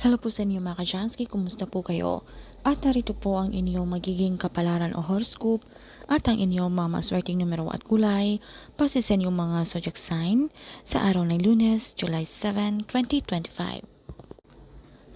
Hello po sa inyo mga kajansky, kumusta po kayo? At narito po ang inyong magiging kapalaran o horoscope at ang inyong mga maswerteng numero at kulay base sa inyong mga zodiac sign sa araw ng lunes, July 7, 2025.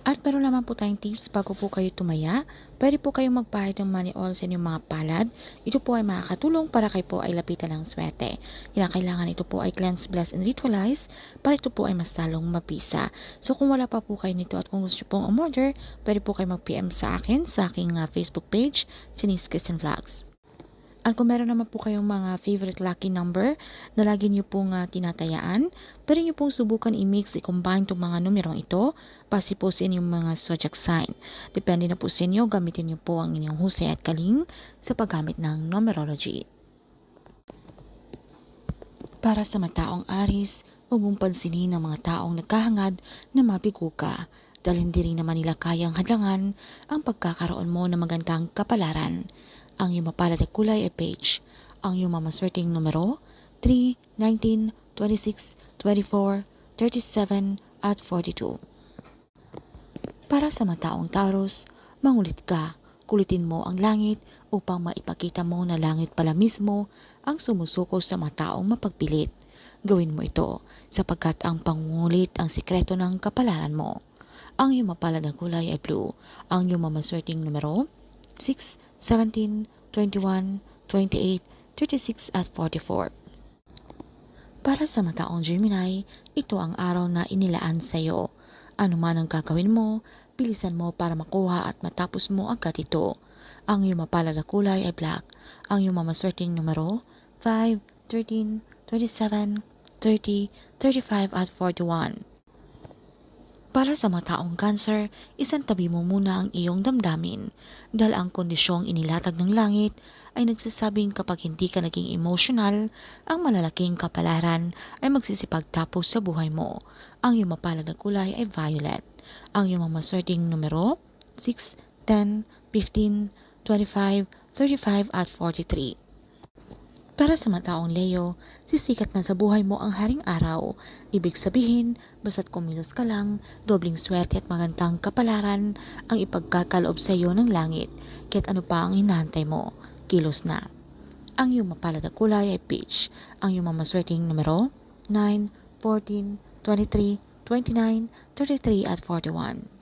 At meron naman po tayong tips bago po kayo tumaya. Pwede po kayong magpahid ng money oil sa inyong mga palad. Ito po ay makakatulong para kayo po ay lapitan ng swerte. Kaya kailangan ito po ay cleanse, bless, and ritualize para ito po ay mas talong mapisa. So kung wala pa po kayo nito at kung gusto pong umorder, pwede po kayo mag-PM sa akin sa aking uh, Facebook page, Chinese Christian Vlogs. At kung meron naman po kayong mga favorite lucky number na lagi niyo pong uh, tinatayaan, pwede niyo pong subukan i-mix, i-combine itong mga numerong ito base po sa inyong mga zodiac sign. Depende na po sa inyo, gamitin niyo po ang inyong husay at kaling sa paggamit ng numerology. Para sa mataong aris, huwag mong pansinin ang mga taong nagkahangad na mabigo ka dahil hindi rin naman nila kayang hadlangan ang pagkakaroon mo ng magandang kapalaran. Ang iyong mapalad na kulay ay beige. Ang iyong mamaswerteng numero 3, 19, 26, 24, 37 at 42. Para sa mataong Taurus, mangulit ka. Kulitin mo ang langit upang maipakita mo na langit pala mismo ang sumusuko sa mataong mapagpilit. Gawin mo ito sapagkat ang pangungulit ang sikreto ng kapalaran mo. Ang iyong mapalad na kulay ay blue. Ang iyong mamaswerteng numero 6, 17, 21, 28, 36 at 44. Para sa mataong Gemini, ito ang araw na inilaan sa iyo. Ano man ang gagawin mo, bilisan mo para makuha at matapos mo agad ito. Ang iyong mapalad na kulay ay black. Ang iyong mamaswerteng numero 5, 13, 27, 30, 35 at 41. Para sa mga taong cancer, isang tabi mo muna ang iyong damdamin dahil ang kondisyong inilatag ng langit ay nagsasabing kapag hindi ka naging emotional, ang malalaking kapalaran ay magsisipagtapos sa buhay mo. Ang iyong mapalad na kulay ay violet. Ang iyong mamaswerteng numero 6, 10, 15, 25, 35 at 43. Para sa mataong Leo, sisikat na sa buhay mo ang haring araw. Ibig sabihin, basta't kumilos ka lang, dobling swerte at magandang kapalaran ang ipagkakaloob sa iyo ng langit. Kahit ano pa ang hinahantay mo, kilos na. Ang iyong mapalad na kulay ay peach. Ang iyong mamaswerteng numero, 9, 14, 23, 29, 33 at 41.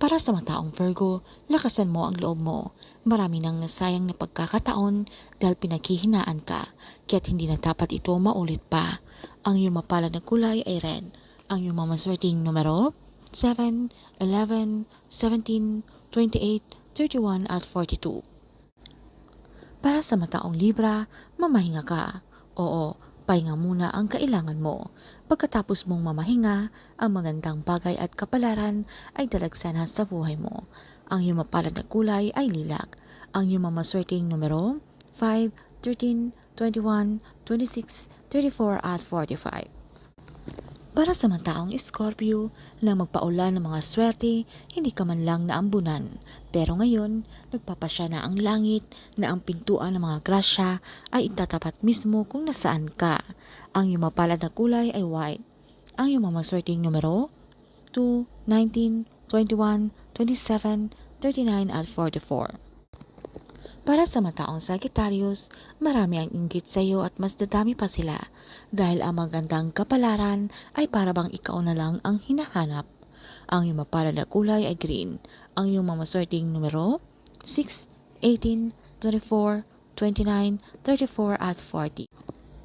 Para sa mataong Virgo, lakasan mo ang loob mo. Marami nang nasayang na pagkakataon dahil pinaghihinaan ka, kaya't hindi na dapat ito maulit pa. Ang iyong mapalad na kulay ay red. Ang iyong mamaswerteng numero, 7, 11, 17, 28, 31 at 42. Para sa mataong Libra, mamahinga ka. Oo, pahinga muna ang kailangan mo. Pagkatapos mong mamahinga, ang magandang bagay at kapalaran ay dalagsana sa buhay mo. Ang iyong mapalad na kulay ay lilac. Ang iyong mamaswerteng numero 5, 13, 21, 26, 34 at 45. Para sa mga taong Scorpio na magpaulan ng mga swerte, hindi ka man lang naambunan. Pero ngayon, nagpapasya na ang langit na ang pintuan ng mga grasya ay itatapat mismo kung nasaan ka. Ang iyong mapalad na kulay ay white. Ang iyong mamaswerteng numero 2, 19, 21, 27, 39 at 44. Para sa mataong Sagittarius, marami ang inggit sa iyo at mas dadami pa sila dahil ang magandang kapalaran ay para bang ikaw na lang ang hinahanap. Ang iyong mapalad na kulay ay green. Ang iyong mamaswerteng numero 6, 18, 24, 29, 34 at 40.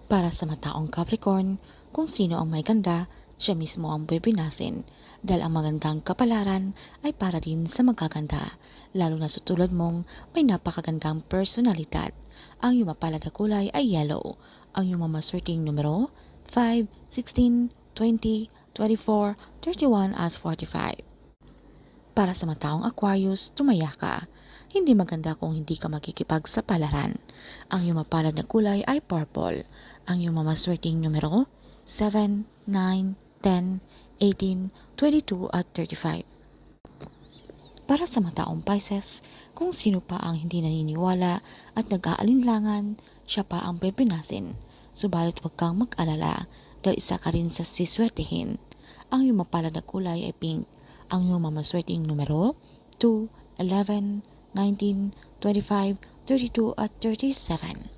Para sa mataong Capricorn, kung sino ang may ganda, siya mismo ang bebinasin dahil ang magandang kapalaran ay para din sa magaganda, lalo na sa tulad mong may napakagandang personalidad. Ang iyong mapalad na kulay ay yellow. Ang iyong mamaswerteng numero 5, 16, 20, 24, 31 at 45. Para sa mataong Aquarius, tumaya ka. Hindi maganda kung hindi ka makikipag sa palaran. Ang iyong mapalad na kulay ay purple. Ang iyong mamaswerteng numero 7, 9, 10, 18, 22 at 35. Para sa mataong Pisces, kung sino pa ang hindi naniniwala at nag-aalinlangan, siya pa ang pipinasin. Subalit huwag kang mag-alala dahil isa ka rin sa siswertehin. Ang iyong mapalad na kulay ay pink. Ang iyong mamaswerteng numero 2, 11, 19, 25, 32 at 37.